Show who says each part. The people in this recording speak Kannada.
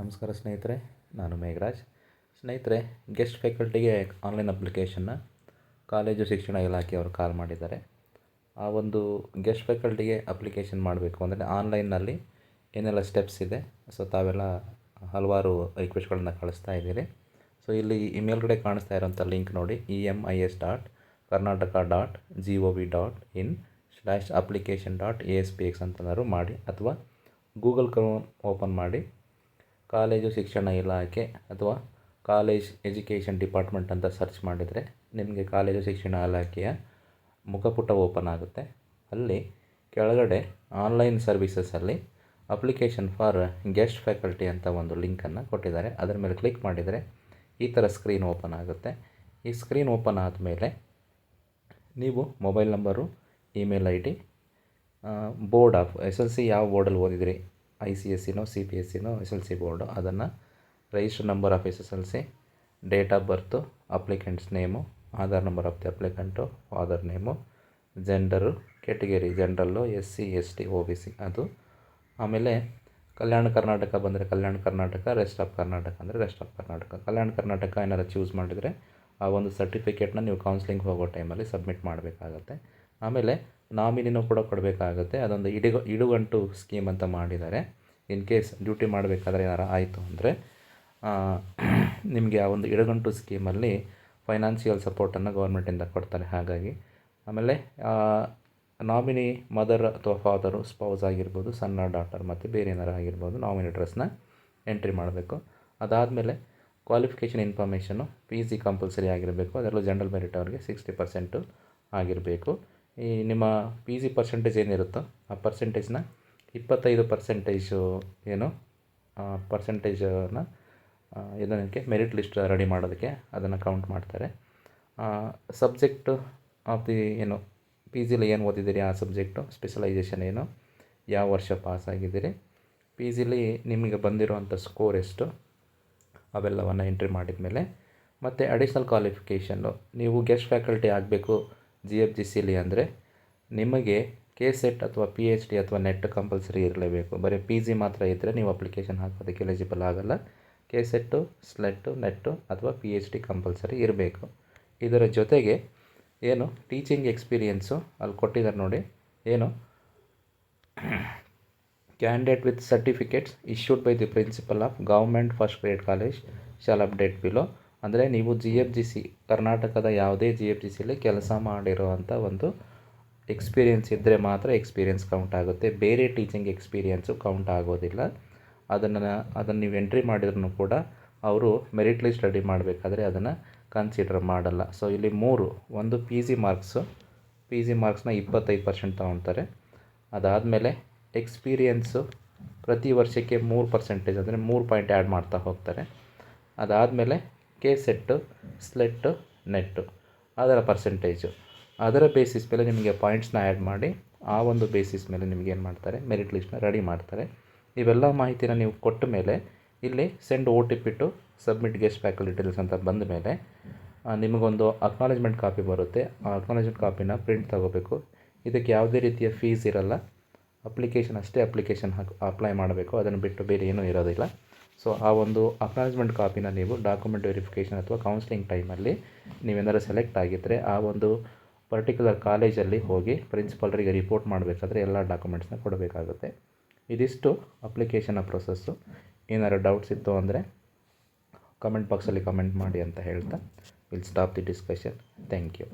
Speaker 1: ನಮಸ್ಕಾರ ಸ್ನೇಹಿತರೆ, ನಾನು ಮೇಘರಾಜ್. ಸ್ನೇಹಿತರೆ ಗೆಸ್ಟ್ ಫ್ಯಾಕಲ್ಟಿಗೆ ಆನ್ಲೈನ್ ಅಪ್ಲಿಕೇಶನ್ನ ಕಾಲೇಜು ಶಿಕ್ಷಣ ಇಲಾಖೆಯವರು ಕಾಲ್ ಮಾಡಿದ್ದಾರೆ. ಆ ಒಂದು ಗೆಸ್ಟ್ ಫ್ಯಾಕಲ್ಟಿಗೆ ಅಪ್ಲಿಕೇಶನ್ ಮಾಡಬೇಕು ಅಂದರೆ ಆನ್ಲೈನ್ನಲ್ಲಿ ಏನೆಲ್ಲ ಸ್ಟೆಪ್ಸ್ ಇದೆ. ಸೊ ತಾವೆಲ್ಲ ಹಲವಾರು ರಿಕ್ವೆಸ್ಟ್ಗಳನ್ನ ಕಳಿಸ್ತಾ ಇದ್ದೀರಿ. ಸೊ ಇಲ್ಲಿ ಈ ಮೇಲ್ಗಡೆ ಕಾಣಿಸ್ತಾ ಇರೋಂಥ ಲಿಂಕ್ ನೋಡಿ E M I S dot Karnataka dot G O V dot in slash application dot A S P X ಅಂತಂದರೂ ಮಾಡಿ, ಅಥವಾ ಗೂಗಲ್ ಕ್ರೋಮ್ ಓಪನ್ ಮಾಡಿ ಕಾಲೇಜು ಶಿಕ್ಷಣ ಇಲಾಖೆ ಅಥವಾ ಕಾಲೇಜ್ ಎಜುಕೇಷನ್ ಡಿಪಾರ್ಟ್ಮೆಂಟ್ ಅಂತ ಸರ್ಚ್ ಮಾಡಿದರೆ ನಿಮಗೆ ಕಾಲೇಜು ಶಿಕ್ಷಣ ಇಲಾಖೆಯ ಮುಖಪುಟ ಓಪನ್ ಆಗುತ್ತೆ. ಅಲ್ಲಿ ಕೆಳಗಡೆ ಆನ್ಲೈನ್ ಸರ್ವೀಸಸಲ್ಲಿ ಅಪ್ಲಿಕೇಶನ್ ಫಾರ್ ಗೆಸ್ಟ್ ಫ್ಯಾಕಲ್ಟಿ ಅಂತ ಒಂದು ಲಿಂಕನ್ನು ಕೊಟ್ಟಿದ್ದಾರೆ. ಅದರ ಮೇಲೆ ಕ್ಲಿಕ್ ಮಾಡಿದರೆ ಈ ಥರ ಸ್ಕ್ರೀನ್ ಓಪನ್ ಆಗುತ್ತೆ. ಈ ಸ್ಕ್ರೀನ್ ಓಪನ್ ಆದಮೇಲೆ ನೀವು mobile number, email I D board of, S L C ಯಾವ ಬೋರ್ಡಲ್ಲಿ ಓದಿದ್ರಿ? ಐ ಸಿ ಎಸ್ ಸಿನೋ ಸಿ ಪಿ ಎಸ್ ಸಿನೋ ಎಸ್ ಎಲ್ ಸಿ ಬೋರ್ಡು. ಅದನ್ನು register number of S S L C, date of birth, applicants name, Aadhaar number of the applicant, father name, gender category general S C, S T O B C ಅದು. ಆಮೇಲೆ ಕಲ್ಯಾಣ ಕರ್ನಾಟಕ ಬಂದರೆ ಕಲ್ಯಾಣ ಕರ್ನಾಟಕ, ರೆಸ್ಟ್ ಆಫ್ ಕರ್ನಾಟಕ ಅಂದರೆ ರೆಸ್ಟ್ ಆಫ್ ಕರ್ನಾಟಕ. ಕಲ್ಯಾಣ ಕರ್ನಾಟಕ ಏನಾರು ಚೂಸ್ ಮಾಡಿದರೆ ಆ ಒಂದು ಸರ್ಟಿಫಿಕೇಟ್ನ ನೀವು ಕೌನ್ಸಿಲಿಂಗ್ ಹೋಗೋ ಟೈಮಲ್ಲಿ ಸಬ್ಮಿಟ್ ಮಾಡಬೇಕಾಗತ್ತೆ. ಆಮೇಲೆ ನಾಮಿನಿನೂ ಕೂಡ ಕೊಡಬೇಕಾಗುತ್ತೆ. ಅದೊಂದು ಇಡಿಗ, ಇಡುಗಂಟು ಸ್ಕೀಮ್ ಅಂತ ಮಾಡಿದ್ದಾರೆ. ಇನ್ ಕೇಸ್ ಡ್ಯೂಟಿ ಮಾಡಬೇಕಾದ್ರೆ ಏನಾರು ಆಯಿತು ಅಂದರೆ ನಿಮಗೆ ಆ ಒಂದು ಇಡಗಂಟು ಸ್ಕೀಮಲ್ಲಿ ಫೈನಾನ್ಷಿಯಲ್ ಸಪೋರ್ಟನ್ನು ಗೌರ್ಮೆಂಟಿಂದ ಕೊಡ್ತಾರೆ. ಹಾಗಾಗಿ ಆಮೇಲೆ ನಾಮಿನಿ ಮದರ್ ಅಥವಾ ಫಾದರು ಸ್ಪೌಸ್ ಆಗಿರ್ಬೋದು ಸಣ್ಣ ಡಾಟರ್ ಮತ್ತು ಬೇರೆ ಏನಾರು ಆಗಿರ್ಬೋದು ನಾಮಿನೇಟರ್ಸ್ನ ಎಂಟ್ರಿ ಮಾಡಬೇಕು. ಅದಾದಮೇಲೆ qualification information P G compulsory ಆಗಿರಬೇಕು. ಅದರಲ್ಲೂ ಜನರಲ್ ಮೆರಿಟ್ ಅವ್ರಿಗೆ ಸಿಕ್ಸ್ಟಿ ಪರ್ಸೆಂಟು ಆಗಿರಬೇಕು. ಈ ನಿಮ್ಮ ಪಿ ಜಿ ಪರ್ಸೆಂಟೇಜ್ ಏನಿರುತ್ತೋ ಆ ಪರ್ಸೆಂಟೇಜ್ನ ಇಪ್ಪತ್ತೈದು ಪರ್ಸೆಂಟೇಜು ಏನು ಪರ್ಸೆಂಟೇಜನ್ನು ಇದಕ್ಕೆ ಮೆರಿಟ್ ಲಿಸ್ಟ್ ರೆಡಿ ಮಾಡೋದಕ್ಕೆ ಅದನ್ನು ಕೌಂಟ್ ಮಾಡ್ತಾರೆ. ಸಬ್ಜೆಕ್ಟು ಆಫ್ ದಿ ಏನು ಪಿ ಜಿಲಿ ಏನು ಓದಿದ್ದೀರಿ, ಆ ಸಬ್ಜೆಕ್ಟು ಸ್ಪೆಷಲೈಸೇಷನ್ ಏನು, ಯಾವ ವರ್ಷ ಪಾಸ್ ಆಗಿದ್ದೀರಿ ಪಿ ಜಿಲಿ ನಿಮಗೆ ಬಂದಿರುವಂಥ ಸ್ಕೋರ್ ಎಷ್ಟು, ಅವೆಲ್ಲವನ್ನು ಎಂಟ್ರಿ ಮಾಡಿದ ಮೇಲೆ ಮತ್ತು ಅಡಿಷ್ನಲ್ ಕ್ವಾಲಿಫಿಕೇಷನ್ನು ನೀವು ಗೆಸ್ಟ್ ಫ್ಯಾಕಲ್ಟಿ ಆಗಬೇಕು ಜಿ ಎಫ್ ಜಿ ಸಿಲಿ ಅಂದರೆ ನಿಮಗೆ ಕೆ ಸೆಟ್ ಅಥವಾ ಪಿ ಎಚ್ ಡಿ ಅಥವಾ ನೆಟ್ ಕಂಪಲ್ಸರಿ ಇರಲೇಬೇಕು. ಬರೀ ಪಿ ಜಿ ಮಾತ್ರ ಇದ್ದರೆ ನೀವು ಅಪ್ಲಿಕೇಶನ್ ಹಾಕೋದಕ್ಕೆ ಎಲಿಜಿಬಲ್ ಆಗೋಲ್ಲ. ಕೆ ಸೆಟ್ಟು ಸ್ಲೆಟ್ಟು ನೆಟ್ಟು ಅಥವಾ ಪಿ ಎಚ್ ಡಿ ಕಂಪಲ್ಸರಿ ಇರಬೇಕು. ಇದರ ಜೊತೆಗೆ ಏನು ಟೀಚಿಂಗ್ ಎಕ್ಸ್ಪೀರಿಯೆನ್ಸು ಅಲ್ಲಿ ಕೊಟ್ಟಿದ್ದಾರೆ ನೋಡಿ. ಏನು candidate with certificates issued by the principal of government first grade college shall update below ಅಂದರೆ ನೀವು ಜಿ ಎಫ್ ಜಿ ಸಿ ಕರ್ನಾಟಕದ ಯಾವುದೇ ಜಿ ಎಫ್ ಜಿ ಸಿಲಿ ಕೆಲಸ ಮಾಡಿರುವಂಥ ಒಂದು ಎಕ್ಸ್ಪೀರಿಯೆನ್ಸ್ ಇದ್ದರೆ ಮಾತ್ರ ಎಕ್ಸ್ಪೀರಿಯೆನ್ಸ್ ಕೌಂಟ್ ಆಗುತ್ತೆ. ಬೇರೆ ಟೀಚಿಂಗ್ ಎಕ್ಸ್ಪೀರಿಯೆನ್ಸು ಕೌಂಟ್ ಆಗೋದಿಲ್ಲ. ಅದನ್ನು ಅದನ್ನು ನೀವು ಎಂಟ್ರಿ ಮಾಡಿದ್ರೂ ಕೂಡ ಅವರು ಮೆರಿಟ್ ಲಿಸ್ಟ್ ರೆಡಿ ಮಾಡಬೇಕಾದ್ರೆ ಅದನ್ನು ಕನ್ಸಿಡರ್ ಮಾಡಲ್ಲ. ಸೊ ಇಲ್ಲಿ ಮೂರು, ಒಂದು P G marks P G ಮಾರ್ಕ್ಸ್ನ ಇಪ್ಪತ್ತೈದು ಪರ್ಸೆಂಟ್ ತೊಗೊಳ್ತಾರೆ. ಅದಾದಮೇಲೆ ಎಕ್ಸ್ಪೀರಿಯೆನ್ಸು ಪ್ರತಿ ವರ್ಷಕ್ಕೆ ಮೂರು ಪರ್ಸೆಂಟೇಜ್ ಅಂದರೆ ಮೂರು ಪಾಯಿಂಟ್ ಆ್ಯಡ್ ಮಾಡ್ತಾ ಹೋಗ್ತಾರೆ. ಅದಾದಮೇಲೆ ಕೆ ಸೆಟ್ಟು ಸ್ಲೆಟ್ಟು ನೆಟ್ಟು ಅದರ ಪರ್ಸೆಂಟೇಜು ಅದರ ಬೇಸಿಸ್ ಮೇಲೆ ನಿಮಗೆ ಪಾಯಿಂಟ್ಸ್ನ ಆ್ಯಡ್ ಮಾಡಿ, ಆ ಒಂದು ಬೇಸಿಸ್ ಮೇಲೆ ನಿಮಗೆ ಏನು ಮಾಡ್ತಾರೆ? ಮೆರಿಟ್ ಲಿಸ್ಟ್ನ ರೆಡಿ ಮಾಡ್ತಾರೆ. ಇವೆಲ್ಲ ಮಾಹಿತಿನ ನೀವು ಕೊಟ್ಟ ಮೇಲೆ, ಇಲ್ಲಿ send O T P to submit guest faculty details ಅಂತ ಬಂದ ಮೇಲೆ ನಿಮಗೊಂದು ಅಕ್ನಾಲೇಜ್ಮೆಂಟ್ ಕಾಪಿ ಬರುತ್ತೆ. ಆ ಅಕ್ನಾಲೇಜ್ಮೆಂಟ್ ಕಾಪಿನ ಪ್ರಿಂಟ್ ತಗೋಬೇಕು. ಇದಕ್ಕೆ ಯಾವುದೇ ರೀತಿಯ ಫೀಸ್ ಇರಲ್ಲ. ಅಪ್ಲಿಕೇಶನ್ ಅಷ್ಟೇ ಅಪ್ಲಿಕೇಶನ್ ಹಾಕಿ ಅಪ್ಲೈ ಮಾಡಬೇಕು. ಅದನ್ನು ಬಿಟ್ಟು ಬೇರೆ ಏನೂ ಇರೋದಿಲ್ಲ. ಸೊ ಆ ಒಂದು ಅಕ್ನಾಲೆಜ್ಮೆಂಟ್ ಕಾಪಿನ ನೀವು ಡಾಕ್ಯುಮೆಂಟ್ ವೆರಿಫಿಕೇಷನ್ ಅಥವಾ ಕೌನ್ಸಿಲಿಂಗ್ ಟೈಮಲ್ಲಿ ನೀವೇನಾದ್ರು ಸೆಲೆಕ್ಟ್ ಆಗಿದ್ದರೆ ಆ ಒಂದು ಪರ್ಟಿಕ್ಯುಲರ್ ಕಾಲೇಜಲ್ಲಿ ಹೋಗಿ ಪ್ರಿನ್ಸಿಪಾಲ್ರಿಗೆ ರಿಪೋರ್ಟ್ ಮಾಡಬೇಕಾದ್ರೆ ಎಲ್ಲ ಡಾಕ್ಯುಮೆಂಟ್ಸ್ನ ಕೊಡಬೇಕಾಗುತ್ತೆ. ಇದಿಷ್ಟು ಅಪ್ಲಿಕೇಶನ್ನ ಪ್ರೊಸೆಸ್ಸು ಏನಾದ್ರು ಡೌಟ್ಸ್ ಇತ್ತು ಅಂದರೆ ಕಮೆಂಟ್ ಬಾಕ್ಸಲ್ಲಿ ಕಮೆಂಟ್ ಮಾಡಿ ಅಂತ ಹೇಳ್ತಾ will stop the discussion thank you